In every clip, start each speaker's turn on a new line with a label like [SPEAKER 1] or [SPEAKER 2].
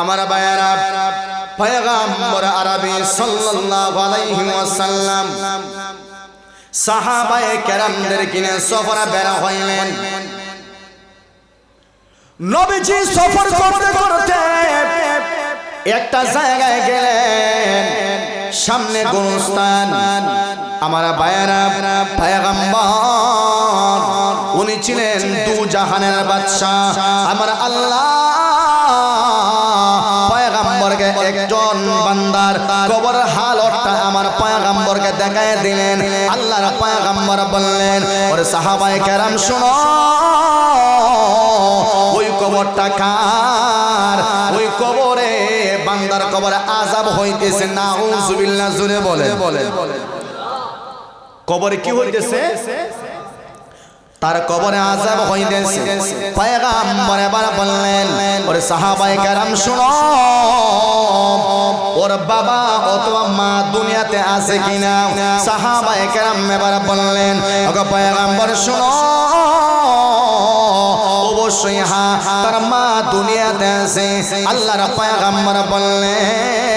[SPEAKER 1] আমার বায়ারা পয়গাম্বর আরবি সাল্লাল্লাহু আলাইহি ওয়াসাল্লাম সাহাবায়ে কেরামদের কিনে সফরে বের হইলেন। নবীজি সফর করতে করতে একটা জায়গায় গেলেন, সামনে গুরুস্থান আমার বায়ারা পয়গাম্বর, উনি ছিলেন দু জাহানের বাদশাহ। আমার আল্লাহ একজন বান্দার কবর হালতটা আমার দেখায় দিলেন। আল্লাহর বললেন, ওরে কেরাম, শুনো, ওই কবরটা কার? ওই কবরে বান্দার আজাব হইতেছে নাউজুবিল্লাহ জুড়ে বলে বলে কবরে কি হইতেছে? তার কবরে আজাব হইতেছে। পয়গাম্বর এবার বললেন, ওরে সাহাবায়ে কেরাম, শুনো, ওর বাবা অথবা মা দুনিয়াতে আছে কিনা? সাহাবায়ে কেরাম এবার বললেন, ওগো পয়গাম্বর, শুনো, অবশ্যই হ্যাঁ তার মা দুনিয়াতে আছে। আল্লাহর পয়গাম্বর বললেন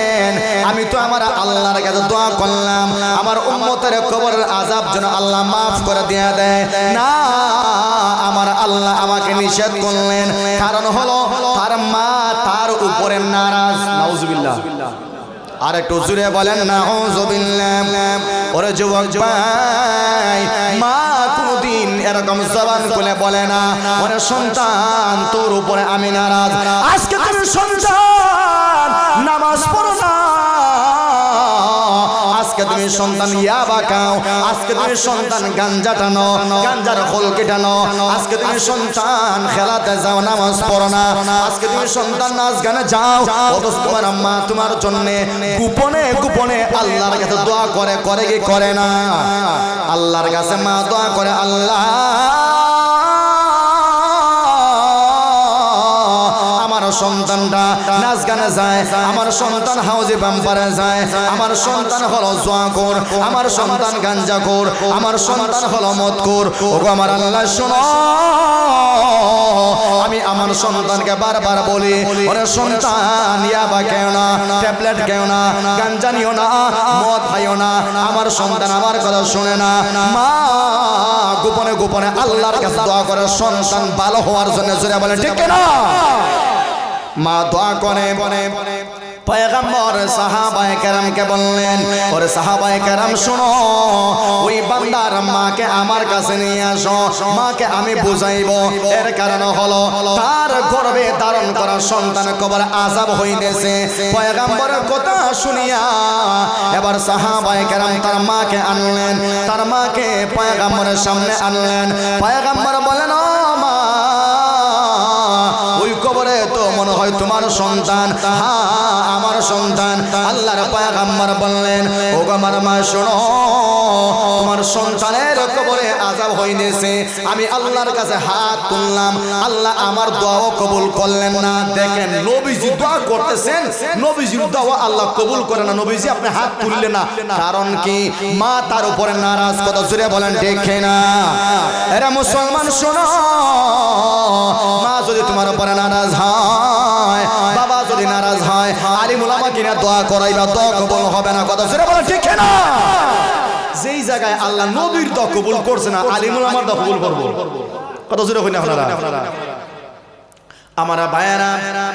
[SPEAKER 1] আমি তো আমার আল্লাহর কাছে দোয়া করলাম। আমার উম্মতের কবরের আজাব যেন আল্লাহ মাফ করে দেয়া দেয়। না, আমার আল্লাহ আমাকে নিষেধ করলেন। কারণ হলো, তার মা তার উপরে নারাজ। নাউজুবিল্লাহ। আর একটু জুড়ে বলেন না ওরে যুবক ভাই, মা কোনদিন এরকম জবান খুলে বলে না। ওরে সন্তান, তোর উপরে আমি নারাজ। আজকে তুমি সন্তান নামাজ পড়ো। তুমি সন্তান ইয়াবা খাও আজকে তুমি সন্তান গাঞ্জা টানো, গাঞ্জার খোল কেটানো আজকে তুমি সন্তান খেলাতে যাও, নামাজ পড়ো না। আজকে তুমি সন্তান নাচ গানে যাও। অথচ তোমার আম্মা তোমার জন্য গোপনে গোপনে আল্লাহর কাছে দোয়া করে করে কি করে না? আল্লাহর কাছে মা দোয়া করে, আল্লাহ। সন্তানটা নাচ গানে যায়, আমার সন্তান হাউজে বাম্পারে যায়, আমার সন্তান হলো জোয়াকোর আমার সন্তান গাঞ্জাকোর আমার সন্তান হলো মদকোর ওগো আমার আল্লাহ, শোনো, আমি আমার সন্তানকে বারবার বলি, ওরে সন্তান, ইয়াবা কেউ না, ট্যাবলেট কেউ না, গাঞ্জা নিও না, মদ খাইও না, আমার সন্তান আমার কথা শুনে না। মা, গোপনে গোপনে আল্লাহর কাছে দোয়া করে সন্তান ভালো হওয়ার জন্য জোরে বলে, ঠিক না মা দোয়া করে। পয়গম্বর কাছে আমি বুঝাইব। এর কারণ হলো, তার গর্ভে ধারণ করা সন্তান কবর আজাব হইতেছে। পয়গম্বরের কথা শুনিয়া এবার সাহাবায়ে কেরাম তার মাকে আনলেন। তার মাকে পয়গম্বরের সামনে আনলেন। পয়গম্বর হয় তোমার সন্তান। আমার সন্তান। আল্লাহর পায়গাম্বার বললেন ও আমার মা, শোনো, তোমার সন্তানের কবরে আজাব হইতেছে। আমি আল্লাহর কাছে হাত তুললাম। আল্লাহ আমার দোয়াও কবুল করলেন না। দেখেন, নবীজি দোয়া করতেছেন। নবীজির দোয়া আল্লাহ কবুল করে না। নবীজি আপনি হাত তুললেন না। কারণ কি? মা তার উপরে নারাজ। কত জুড়ে বলেন দেখে না এরা মুসলমান, শোনো। মা যদি তোমার উপরে নারাজ হয় কিনা দোয়া করাইবা দোয়া কবুল হবে না, কথা জোরে বলে ঠিক না যেই জায়গায় আল্লাহ নবীর দোয়া কবুল করছে না, আলিমুল আমার দোয়া কবুল করব। কত জোরে হইনা আপনারা? আমার ভাইয়েরা,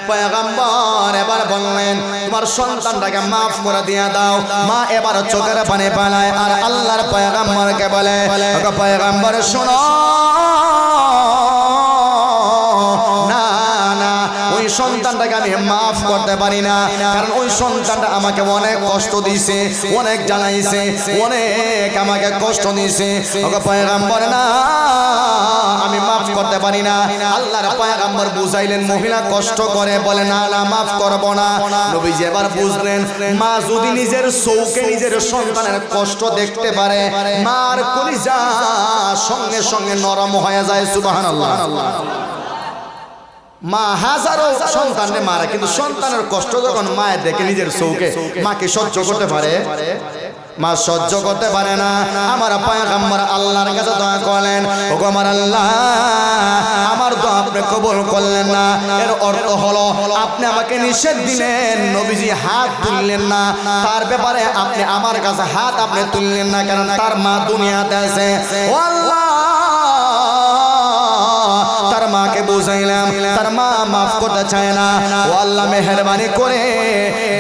[SPEAKER 1] পয়গাম্বর এবার বললেন, তোমার সন্তানটাকে মাফ করে দিয়ে দাও। মা এবার চোখের পানি পালায় আর আল্লাহর পয়গাম্বরকে বলে পয়গাম্বর, শোনো সন্তানটাকে আমি মাফ করতে পারি না। কারণ ওই সন্তানটা আমাকে অনেক কষ্ট দিয়েছে, অনেক জানাইছে, অনেক আমাকে কষ্ট দিয়েছে। ওকে পয়গাম্বর, না, আমি মাফ করতে পারি না। আল্লাহর পয়গাম্বর বুঝাইলেন, মহিলা কষ্ট করে, বলে, না না, মাফ করব না। নবীজি এবার বুঝলেন, মা যদি নিজের চৌকে নিজের সন্তানের কষ্ট দেখতে পারে, মার কলিজা সঙ্গে সঙ্গে নরম হয়ে যায়, সুবহানাল্লাহ। মা হাজারো সন্তানে মারে কিন্তু সন্তানের কষ্ট যখন মায়ের দেখে নিজের চৌকে মাকে সহ্য করতে পারে? মা সহ্য করতে পারে না। আমার পায়গাম্বর আল্লাহর কাছে দোয়া করলেন। ও আমার আল্লাহ আমার দোয়া আপনি কবুল করলেন না। এর অর্থ হলো আপনি আমাকে নিষেধ দিলেন নবীজি হাত তুললেন না। তার ব্যাপারে আপনি আমার কাছে হাত আপনি তুললেন না কারণ তার মা দুনিয়াতে আছে। বুঝাইলাম, তার মা মাফ করতে চায় না। ও আল্লাহ মেহরবানি করে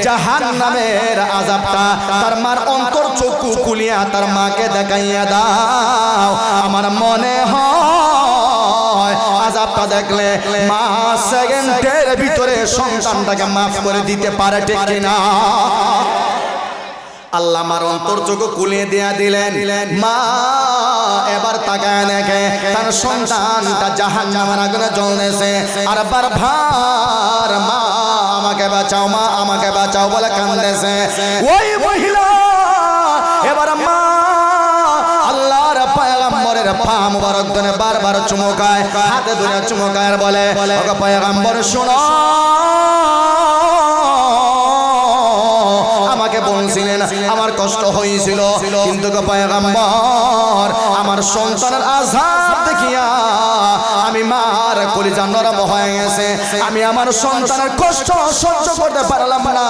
[SPEAKER 1] জাহান নামের আজাবটা তার মার অন্তর চক্ষু কুলিয়া তার মাকে দেখাইয়া দাও। আমার মনে হয় আজাবটা দেখলে মা সেকেন্ডের ভিতরে সন্তানটাকে মাফ করে দিতে পারে ঠিক কিনা? আল্লাহ আমার অন্তর চোখ কুলিয়ে দিয়া দিলেন। মা, এবার তাকায় দেখে তার সন্তানটা জাহান নামের আগুনে জ্বলতেছে। আর বার ভার, মা, আমাকে বাঁচাও, মা, আমাকে বাঁচাও বলে কান্দেছে। ওই মহিলা, এবার মা, আল্লাহর পয়গম্বরের পা মুবারক ধরে বারবার চুমকায় হাতে ধরে চুমকায় বলে পয়গম্বর, শোনো। বলছিলেন আমার কষ্ট হয়েছিল। কিন্তু পয়গম্বর আমার সন্তানের আজাব দেখিয়া আমি মার কলিজা নরম হয়ে গেছে। আমি আমার সন্তানের কষ্ট সহ্য করতে পারলাম না।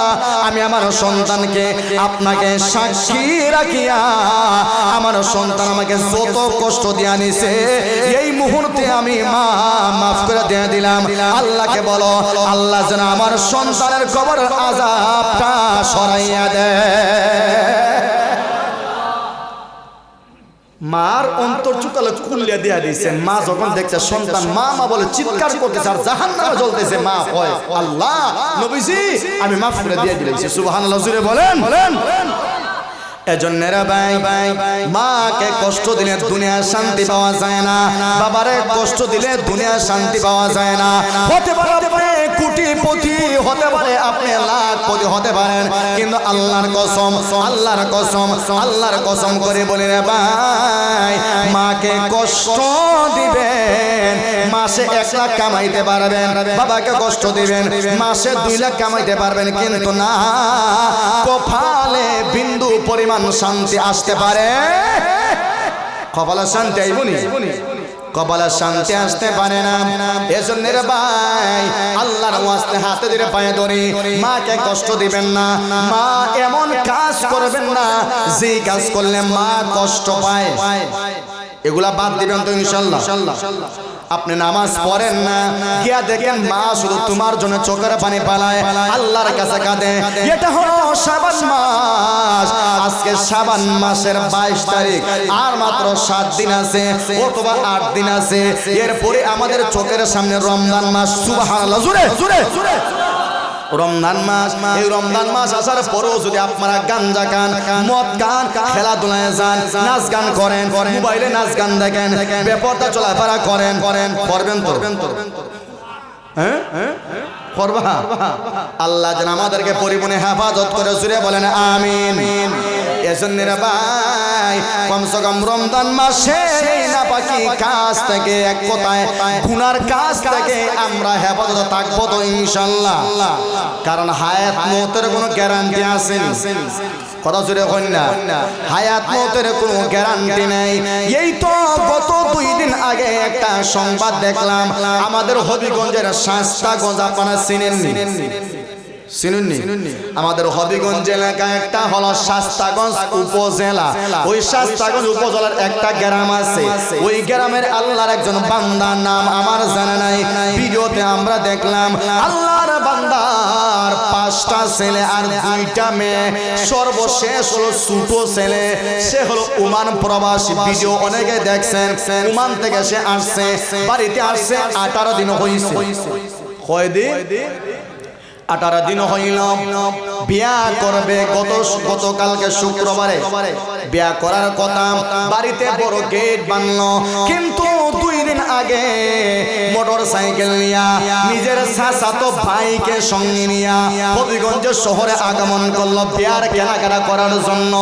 [SPEAKER 1] আমি আমার সন্তানকে আপনাকে সাক্ষী রাখিয়া আমার সন্তান আমাকে যত কষ্ট দিয়া নিছে, এই মুহূর্তে আমি মা মাফ করে দিয়ে দিলাম। আল্লাহকে বলো, আল্লাহ যেন আমার সন্তানের কবর আজাবটা সরাইয়া দেয়। মার অন্তর চুকালে খুললে দিয়া দিয়েছে মা যখন দেখছে সন্তান, মা মা বলে চিৎকার করতেছে আর জাহান নামে জ্বলতেছে, মা কয়, আল্লাহ, নবীজি, আমি মাফ করে দিয়ে দিয়েছি সুবহানাল্লাহ জুড়ে বলেন। বলেন এজন্য রে ভাই ভাই মাকে কষ্ট দিলে দুনিয়ার শান্তি পাওয়া যায় না। বাবারে কষ্ট দিলে দুনিয়ার শান্তি পাওয়া যায় না। হতে পারে কোটিপতি হতে পারে, আপনি লাখপতি হতে পারেন। কিন্তু আল্লাহর কসম আল্লাহর কসম আল্লাহর কসম করে বলি রে ভাই, মাকে কষ্ট দিবেন, মাসে এক লাখ কামাইতে পারবেন, বাবাকে কষ্ট দিবেন, মাসে দুই লাখ কামাইতে পারবেন, কিন্তু না, কপালে বিন্দু পরিমাণ শান্তি আসতে পারে। কপালে শান্তি আইবনি কপালে শান্তি আসতে পারে না। এজন্য ভাই, আল্লাহর ওয়াস্তে হাতে ধরে পায়ে ধরে মাকে কষ্ট দিবেন না। মা এমন কাজ করবেন না, যে কাজ করলে মা কষ্ট পায়। এগুলা বাদ দিবেন তো ইনশাল্লাহ। আপনি নামাজ পড়েন না, গিয়া দেখেন মা শুধু তোমার জন্য চোখের পানি পালায়, আল্লাহর কাছে কাঁদে। এটা হলো সাবান মাস। আজকে সাবান মাসের বাইশ তারিখ, আর মাত্র সাত দিন আছে, অথবা আট দিন আছে। এরপরে আমাদের চোখের সামনে রমজান মাস। সুবাহ জুড়ে জুড়ে জুড়ে রমজান মাস, এই রমজান মাস আসার পরেও যদি আপনারা গাঞ্জা গান মদ গান খেলাধুলায় যান, নাচ গান করেন, মোবাইলে নাচ গান দেখেন বেপরটা চলাফেরা করেন করেন করবেন তো? হ্যাঁ? করবা? আল্লাহ যেন আমাদেরকে পরিমণে হেফাজত করে সুরে বলেন, আমিন। এজন্য ভাই, কমসে কম রমজান মাসে না পাকি কাজ থেকে এক কথায় গুনার কাজ থেকে আমরা হেফাজত থাকব তো ইনশাল্লাহ কারণ হায়াত মতের কোনো গ্যারান্টি আসেনি কথা জুড়ে হন না। হায়াত মতের কোনো গ্যারান্টি নেই। এই তো গত দুই দিন আগে একটা সংবাদ দেখলাম, আমাদের হবিগঞ্জের সাস্তা শাস্তাগঞ্জ আপনারা চিনেননি? আমাদের হবিগঞ্জ এলাকায় একটা হলো শাস্তাগঞ্জ উপজেলা। ওই শাস্তাগঞ্জ উপজেলার একটা গ্রাম আছে। ওই গ্রামের আল্লাহর একজন বান্দার নাম আমার জানা নাই। ভিডিওতে আমরা দেখলাম আল্লাহর বান্দার পাঁচটা ছেলে আর দুইটা মেয়ে। সর্বশেষ হলো ছোট ছেলে, সে হলো উমান প্রবাসী। ভিডিও অনেকে দেখছেন উমান থেকে সে আসছে। বাড়িতে আসছে, আঠারো দিন হয়েছে কয় দিন আঠারো দিন হইল। বিয়া করবে গত গতকালকে শুক্রবারে। বিয়া করার কথা বাড়িতে বড় গেট বানলো। কিন্তু দুই দিন আগে মোটর সাইকেল নিয়া নিজের তো ভাইকে সঙ্গে নিয়া হবিগঞ্জ শহরে আগমন করল বিয়ার কেনাকাটা করার জন্য।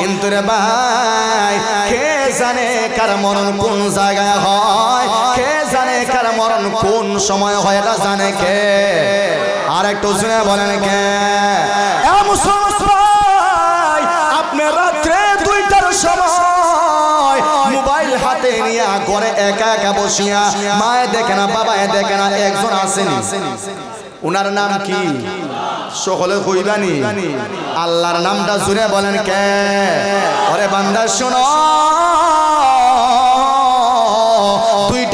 [SPEAKER 1] কিন্তু রে ভাই, কে জানে কার মরণ কোন জায়গায় হয়? কে মরণ কোন সময় হয় এটা জানে কে? আর একটু শুনে বলেন কে? মোবাইল হাতে নিয়ে একা একা বসিয়া মায়ে দেখে না দেখে না, একজন নাম কি? সকলে আল্লাহর নামটা জুড়ে বলেন কে? ওরে বান্দা, শোনো।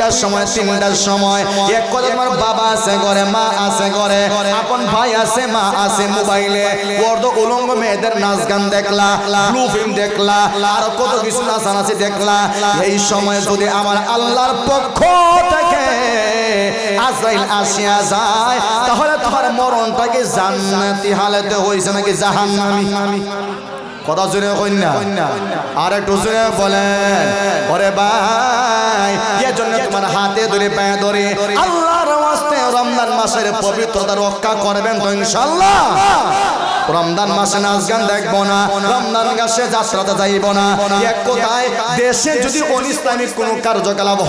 [SPEAKER 1] দুইটার সময়, তিনটার সময়। এক কথা তোমার বাবা আছে ঘরে, মা আছে ঘরে। আপন ভাই আছে, মা আছে মোবাইলে। বর্দ উলঙ্গ মেয়েদের নাচ গান দেখলা ব্লু ফিল্ম দেখলা, আর কত কিছু নাচানাচি দেখলা। এই সময় যদি আমার আল্লাহর পক্ষ থেকে আজরাইল আসিয়া যায়, তাহলে তোমার মরণটাকে জান্নাতি হালেতে হইছে নাকি জাহান্নামি? কথা জুড়ে কন্যা। আর একটু জুড়ে বলেন, ওরে ভাই এর জন্য তোমার হাতে ধরে পায়ে ধরে আল্লাহর ওয়াস্তে রমজান মাসের পবিত্রতা রক্ষা করবেন তো ইনশাআল্লাহ। রমজান মাসে নাচ গান দেখব না, রমজান মাসে যাত্রাতে যাইব না। এক কথায়, দেশে যদি অনিসলামিক কোনো কার্যকলাপ